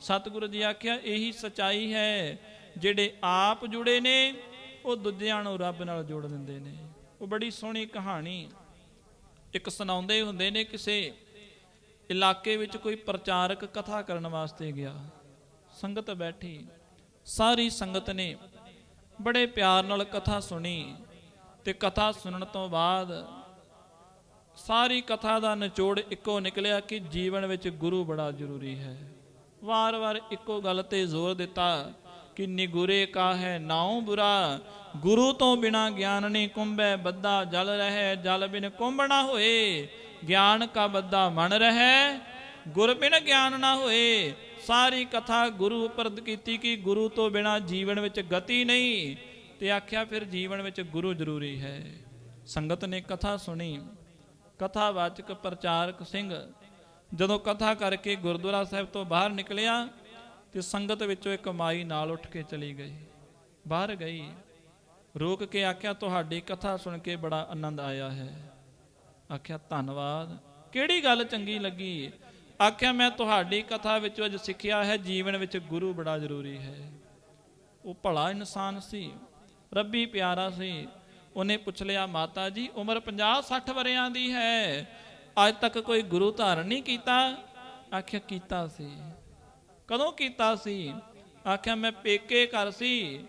ਸਤਿਗੁਰੂ ਜੀ ਆਖਿਆ, ਇਹੀ ਸਚਾਈ ਹੈ, ਜਿਹੜੇ ਆਪ ਜੁੜੇ ਨੇ, ਉਹ ਦੂਜਿਆਂ ਨੂੰ ਰੱਬ ਨਾਲ ਜੋੜ ਦਿੰਦੇ ਨੇ। ਉਹ ਬੜੀ ਸੋਹਣੀ ਕਹਾਣੀ ਇੱਕ ਸੁਣਾਉਂਦੇ ਹੁੰਦੇ ਨੇ ਕਿਸੇ ਇਲਾਕੇ ਵਿੱਚ ਕੋਈ ਪ੍ਰਚਾਰਕ ਕਥਾ ਕਰਨ ਵਾਸਤੇ ਗਿਆ। ਸੰਗਤ ਬੈਠੀ, ਸਾਰੀ ਸੰਗਤ ਨੇ ਬੜੇ ਪਿਆਰ ਨਾਲ ਕਥਾ ਸੁਣੀ ਤੇ ਕਥਾ ਸੁਣਨ ਤੋਂ ਬਾਅਦ ਸਾਰੀ ਕਥਾ ਦਾ ਨਿਚੋੜ ਇੱਕੋ ਨਿਕਲਿਆ ਕਿ ਜੀਵਨ ਵਿੱਚ ਗੁਰੂ ਬੜਾ ਜ਼ਰੂਰੀ ਹੈ। ਵਾਰ-ਵਾਰ ਇੱਕੋ ਗੱਲ ਤੇ ਜ਼ੋਰ ਦਿੱਤਾ ਕਿ ਨਿਗੁਰੇ ਕਾ ਹੈ ਨਾਉ ਬੁਰਾ। ਗੁਰੂ ਤੋਂ ਬਿਨਾ ਗਿਆਨ ਨਹੀਂ ਕੁੰਭੈ ਬੱਦਾ ਜਲ ਰਹਿ, ਜਲ ਬਿਨ ਕੁੰਭ ਨਾ ਹੋਏ। ਗਿਆਨ ਕਾ ਬੱਦਾ ਮਨ ਰਹਿ, ਗੁਰ ਬਿਨ ਗਿਆਨ ਨਾ ਹੋਏ। ਸਾਰੀ ਕਥਾ ਗੁਰੂ ਉਪਰਦ ਕੀਤੀ ਕਿ ਗੁਰੂ ਤੋਂ ਬਿਨਾ ਜੀਵਨ ਵਿੱਚ ਗਤੀ ਨਹੀਂ। ਤੇ ਆਖਿਆ ਫਿਰ ਜੀਵਨ ਵਿੱਚ ਗੁਰੂ ਜ਼ਰੂਰੀ ਹੈ। ਸੰਗਤ ਨੇ ਕਥਾ ਸੁਣੀ। ਕਥਾਵਾਚਕ ਪ੍ਰਚਾਰਕ ਸਿੰਘ ਜਦੋਂ ਕਥਾ ਕਰਕੇ ਗੁਰਦੁਆਰਾ ਸਾਹਿਬ ਤੋਂ ਬਾਹਰ ਨਿਕਲਿਆ, ਤੇ ਸੰਗਤ ਵਿੱਚੋਂ ਇੱਕ ਮਾਈ ਨਾਲ ਉੱਠ ਕੇ ਚਲੀ ਗਈ। ਬਾਹਰ ਗਈ। ਰੋਕ ਕੇ ਆਖਿਆ, ਤੁਹਾਡੀ ਕਥਾ ਸੁਣ ਕੇ ਬੜਾ ਆਨੰਦ ਆਇਆ ਹੈ। ਆਖਿਆ, ਧੰਨਵਾਦ। ਕਿਹੜੀ ਗੱਲ ਚੰਗੀ ਲੱਗੀ? ਆਖਿਆ, ਮੈਂ ਤੁਹਾਡੀ ਕਥਾ ਵਿੱਚੋਂ ਅੱਜ ਸਿੱਖਿਆ ਹੈ, ਜੀਵਨ ਵਿੱਚ ਗੁਰੂ ਬੜਾ ਜ਼ਰੂਰੀ ਹੈ। ਉਹ ਭਲਾ ਇਨਸਾਨ ਸੀ, ਰੱਬੀ ਪਿਆਰਾ ਸੀ। ਉਹਨੇ ਪੁੱਛ ਲਿਆ, ਮਾਤਾ ਜੀ, ਉਮਰ 50 60 ਵਰਿਆਂ ਦੀ ਹੈ। ਅੱਜ ਤੱਕ ਕੋਈ ਗੁਰੂ ਧਾਰਨ ਨਹੀਂ ਕੀਤਾ। ਆਖਿਆ, ਕੀਤਾ ਸੀ। ਕਦੋਂ ਕੀਤਾ ਸੀ? ਆਖਿਆ, ਮੈਂ ਪੇਕੇ ਘਰ ਸੀ,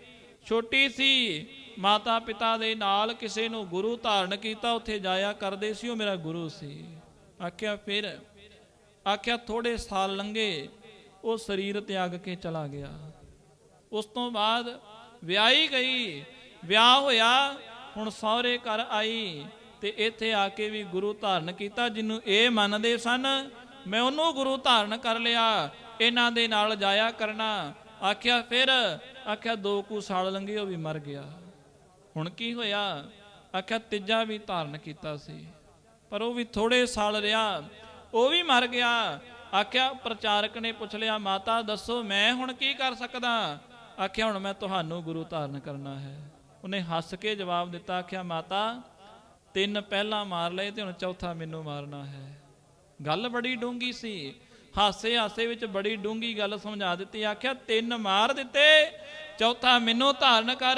ਛੋਟੀ ਸੀ। ਮਾਤਾ ਪਿਤਾ ਦੇ ਨਾਲ ਕਿਸੇ ਨੂੰ ਗੁਰੂ ਧਾਰਨ ਕੀਤਾ, ਉੱਥੇ ਜਾਇਆ ਕਰਦੇ ਸੀ, ਉਹ ਮੇਰਾ ਗੁਰੂ ਸੀ। ਆਖਿਆ, ਫਿਰ ਆਖਿਆ ਥੋੜੇ ਸਾਲ ਲੰਘੇ, ਉਹ ਸਰੀਰ ਤਿਆਗ ਕੇ ਚਲਾ ਗਿਆ। ਉਸ ਤੋਂ ਬਾਅਦ ਵਿਆਹੀ ਗਈ, ਵਿਆਹ ਹੋਇਆ, ਹੁਣ ਸਹੁਰੇ ਘਰ ਆਈ। ਤੇ ਇੱਥੇ ਆ ਕੇ ਵੀ ਗੁਰੂ ਧਾਰਨ ਕੀਤਾ, ਜਿਹਨੂੰ ਇਹ ਮੰਨਦੇ ਸਨ, ਮੈਂ ਉਹਨੂੰ ਗੁਰੂ ਧਾਰਨ ਕਰ ਲਿਆ, ਇਹਨਾਂ ਦੇ ਨਾਲ ਜਾਇਆ ਕਰਨਾ। ਆਖਿਆ, ਫਿਰ? ਆਖਿਆ, ਦੋ ਕੁ ਸਾਲ ਲੰਘੇ, ਉਹ ਵੀ ਮਰ ਗਿਆ। ਹੁਣ ਕੀ ਹੋਇਆ? ਆਖਿਆ, ਤੀਜਾ ਵੀ ਧਾਰਨ ਕੀਤਾ ਸੀ, ਪਰ ਉਹ ਵੀ ਥੋੜੇ ਸਾਲ ਰਿਹਾ, ਉਹ ਵੀ ਮਰ ਗਿਆ। ਆਖਿਆ, ਪ੍ਰਚਾਰਕ ਨੇ ਪੁੱਛ ਲਿਆ, ਮਾਤਾ, ਦੱਸੋ, ਮੈਂ ਹੁਣ ਕੀ ਕਰ ਸਕਦਾ? ਆਖਿਆ, ਹੁਣ ਮੈਂ ਤੁਹਾਨੂੰ ਗੁਰੂ ਧਾਰਨ ਕਰਨਾ ਹੈ। ਉਹਨੇ ਹੱਸ ਕੇ ਜਵਾਬ ਦਿੱਤਾ, ਆਖਿਆ, ਮਾਤਾ ਤਿੰਨ ਪਹਿਲਾਂ ਮਾਰ ਲਏ ਤੇ ਹੁਣ ਚੌਥਾ ਮੈਨੂੰ ਮਾਰਨਾ ਹੈ। ਗੱਲ ਬੜੀ ਡੂੰਗੀ ਸੀ। ਹਾਸੇ ਹਾਸੇ ਵਿੱਚ ਬੜੀ ਡੂੰਗੀ ਗੱਲ ਸਮਝਾ ਦਿੱਤੀ। ਆਖਿਆ, ਤਿੰਨ ਮਾਰ ਦਿੱਤੇ, ਚੌਥਾ ਮੈਨੂੰ ਧਾਰਨ ਕਰ,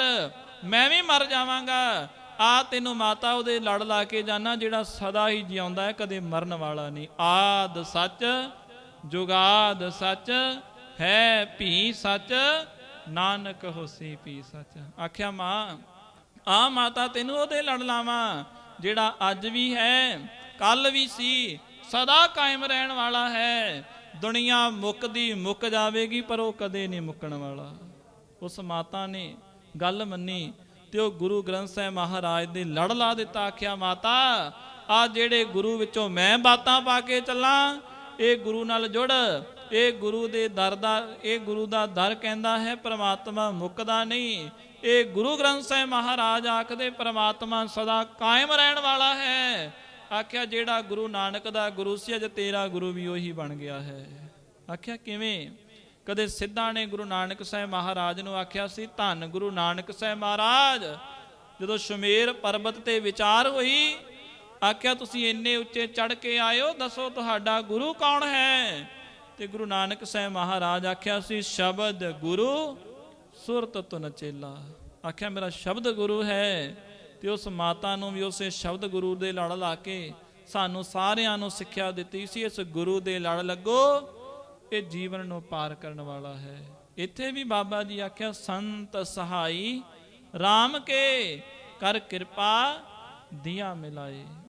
ਮੈਂ ਵੀ ਮਰ ਜਾਵਾਂਗਾ। ਆ ਤੈਨੂੰ ਮਾਤਾ ਉਹਦੇ ਲੜ ਲਾ ਕੇ ਜਾਣਾ ਜਿਹੜਾ ਸਦਾ ਹੀ ਜਿਉਂਦਾ ਹੈ, ਕਦੇ ਮਰਨ ਵਾਲਾ ਨਹੀਂ। ਆਦ ਸੱਚ, ਜੁਗਾਦ ਸੱਚ, ਹੈ ਭੀ ਸੱਚ, ਨਾਨਕ ਹੋਸੀ ਭੀ ਸੱਚ। ਆਖਿਆ, ਮਾਂ, ਆ ਮਾਤਾ ਤੈਨੂੰ ਉਹਦੇ ਲੜ ਲਾਵਾਂ। ਜਿਹੜਾ ਅੱਜ ਵੀ ਹੈ, ਕੱਲ ਵੀ ਸੀ, ਸਦਾ ਕਾਇਮ ਰਹਿਣ ਵਾਲਾ ਹੈ। ਦੁਨੀਆ ਮੁੱਕਦੀ ਮੁੱਕ ਜਾਵੇਗੀ, ਪਰ ਉਹ ਕਦੇ ਨਹੀਂ ਮੁੱਕਣ ਵਾਲਾ। ਉਸ ਮਾਤਾ ਨੇ ਗੱਲ ਮੰਨੀ ਤੇ ਉਹ ਗੁਰੂ ਗ੍ਰੰਥ ਸਾਹਿਬ ਮਹਾਰਾਜ ਦੇ ਲੜ ਲਾ ਦਿੱਤਾ, ਆਖਿਆ, ਮਾਤਾ, ਆ ਜਿਹੜੇ ਗੁਰੂ ਵਿੱਚੋਂ ਮੈਂ ਬਾਤਾਂ ਪਾ ਕੇ ਚੱਲਾਂ, ਇਹ ਗੁਰੂ ਨਾਲ ਜੁੜ ਇਹ ਗੁਰੂ ਦੇ ਦਰ ਦਾ, ਇਹ ਗੁਰੂ ਦਾ ਦਰ ਕਹਿੰਦਾ ਹੈ, ਪ੍ਰਮਾਤਮਾ ਮੁੱਕਦਾ ਨਹੀਂ। ਇਹ ਗੁਰੂ ਗ੍ਰੰਥ ਸਾਹਿਬ ਮਹਾਰਾਜ ਆਖਦੇ, ਪ੍ਰਮਾਤਮਾ ਸਦਾ ਕਾਇਮ ਰਹਿਣ ਵਾਲਾ ਹੈ। ਆਖਿਆ, ਜਿਹੜਾ ਗੁਰੂ ਨਾਨਕ ਦਾ ਗੁਰੂ ਸੀ, ਅਜ ਤੇਰਾ ਗੁਰੂ ਵੀ ਉਹੀ ਬਣ ਗਿਆ ਹੈ। ਆਖਿਆ, ਕਿਵੇਂ? ਕਦੇ ਸਿੱਧਾ ਨੇ ਗੁਰੂ ਨਾਨਕ ਸਾਹਿਬ ਮਹਾਰਾਜ ਨੂੰ ਆਖਿਆ ਸੀ, ਧੰਨ ਗੁਰੂ ਨਾਨਕ ਸਾਹਿਬ ਮਹਾਰਾਜ। ਜਦੋਂ ਸ਼ਮੇਰ ਪਰਬਤ ਤੇ ਵਿਚਾਰ ਹੋਈ, ਆਖਿਆ, ਤੁਸੀਂ ਇੰਨੇ ਉੱਚੇ ਚੜ ਕੇ ਆਇਓ, ਦੱਸੋ ਤੁਹਾਡਾ ਗੁਰੂ ਕੌਣ ਹੈ? ਤੇ ਗੁਰੂ ਨਾਨਕ ਸਾਹਿਬ ਮਹਾਰਾਜ ਆਖਿਆ ਸੀ, ਸ਼ਬਦ ਗੁਰੂ ਸੁਰਤ ਤੁਨ ਚੇਲਾ ਆਖਿਆ, ਮੇਰਾ ਸ਼ਬਦ ਗੁਰੂ ਹੈ। ਤੇ ਉਸ ਮਾਤਾ ਨੂੰ ਵੀ ਉਸੇ ਸ਼ਬਦ ਗੁਰੂ ਦੇ ਲੜ ਲਾ ਕੇ ਸਾਨੂੰ ਸਾਰਿਆਂ ਨੂੰ ਸਿੱਖਿਆ ਦਿੱਤੀ ਸੀ, ਇਸ ਗੁਰੂ ਦੇ ਲੜ ਲੱਗੋ, ਇਹ ਜੀਵਨ ਨੂੰ ਪਾਰ ਕਰਨ ਵਾਲਾ ਹੈ। ਇੱਥੇ ਵੀ ਬਾਬਾ ਜੀ ਆਖਿਆ, ਸੰਤ ਸਹਾਈ RAM ਕੇ, ਕਰ ਕਿਰਪਾ, ਦਿਆ ਮਿਲਾਏ।